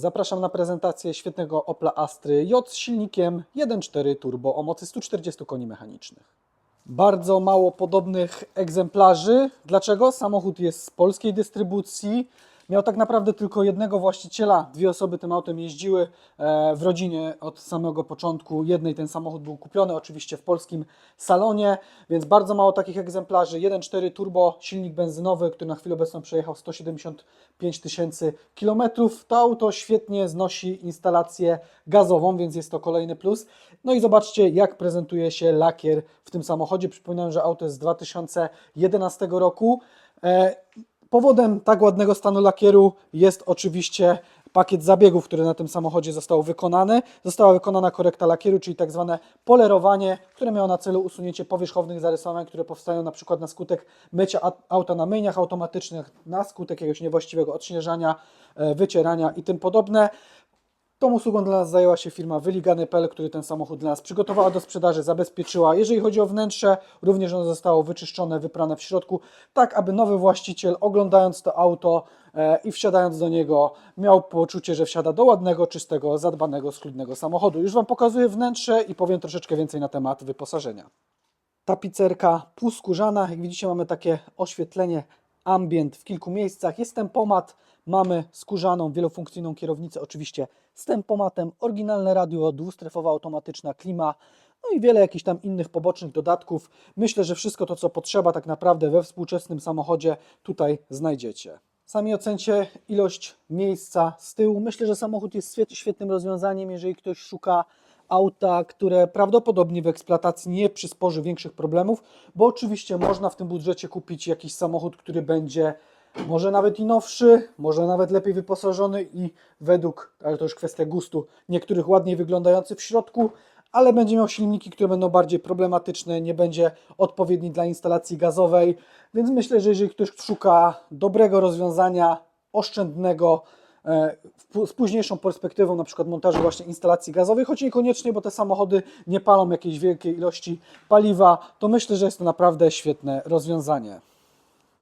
Zapraszam na prezentację świetnego Opla Astry J z silnikiem 1.4 turbo o mocy 140 koni mechanicznych. Bardzo mało podobnych egzemplarzy. Dlaczego? Samochód jest z polskiej dystrybucji. Miał tak naprawdę tylko jednego właściciela. Dwie osoby tym autem jeździły e, w rodzinie od samego początku. Jednej ten samochód był kupiony, oczywiście w polskim salonie, więc bardzo mało takich egzemplarzy. 1.4 turbo, silnik benzynowy, który na chwilę obecną przejechał 175 tysięcy kilometrów. To auto świetnie znosi instalację gazową, więc jest to kolejny plus. No i zobaczcie, jak prezentuje się lakier w tym samochodzie. Przypominam, że auto jest z 2011 roku. Powodem tak ładnego stanu lakieru jest oczywiście pakiet zabiegów, który na tym samochodzie został wykonany. Została wykonana korekta lakieru, czyli tak zwane polerowanie, które miało na celu usunięcie powierzchownych zarysowań, które powstają na przykład na skutek mycia auta na myjniach automatycznych, na skutek jakiegoś niewłaściwego odśnieżania, e, wycierania i tym podobne. Tą usługą dla nas zajęła się firma Wyligany.pl, który ten samochód dla nas przygotowała do sprzedaży, zabezpieczyła. Jeżeli chodzi o wnętrze, również ono zostało wyczyszczone, wyprane w środku, tak aby nowy właściciel oglądając to auto e, i wsiadając do niego miał poczucie, że wsiada do ładnego, czystego, zadbanego, schludnego samochodu. Już Wam pokazuję wnętrze i powiem troszeczkę więcej na temat wyposażenia. Tapicerka półskórzana, jak widzicie mamy takie oświetlenie ambient w kilku miejscach. Jest tempomat, mamy skórzaną, wielofunkcyjną kierownicę, oczywiście z tempomatem, oryginalne radio, dwustrefowa automatyczna klima, no i wiele jakichś tam innych pobocznych dodatków. Myślę, że wszystko to, co potrzeba tak naprawdę we współczesnym samochodzie tutaj znajdziecie. Sami ocencie ilość miejsca z tyłu. Myślę, że samochód jest świet- świetnym rozwiązaniem, jeżeli ktoś szuka auta, które prawdopodobnie w eksploatacji nie przysporzy większych problemów, bo oczywiście można w tym budżecie kupić jakiś samochód, który będzie może nawet i nowszy, może nawet lepiej wyposażony i według, ale to już kwestia gustu, niektórych ładniej wyglądający w środku, ale będzie miał silniki, które będą bardziej problematyczne, nie będzie odpowiedni dla instalacji gazowej, więc myślę, że jeżeli ktoś szuka dobrego rozwiązania, oszczędnego, z późniejszą perspektywą na przykład montażu właśnie instalacji gazowej, choć niekoniecznie, bo te samochody nie palą jakiejś wielkiej ilości paliwa, to myślę, że jest to naprawdę świetne rozwiązanie.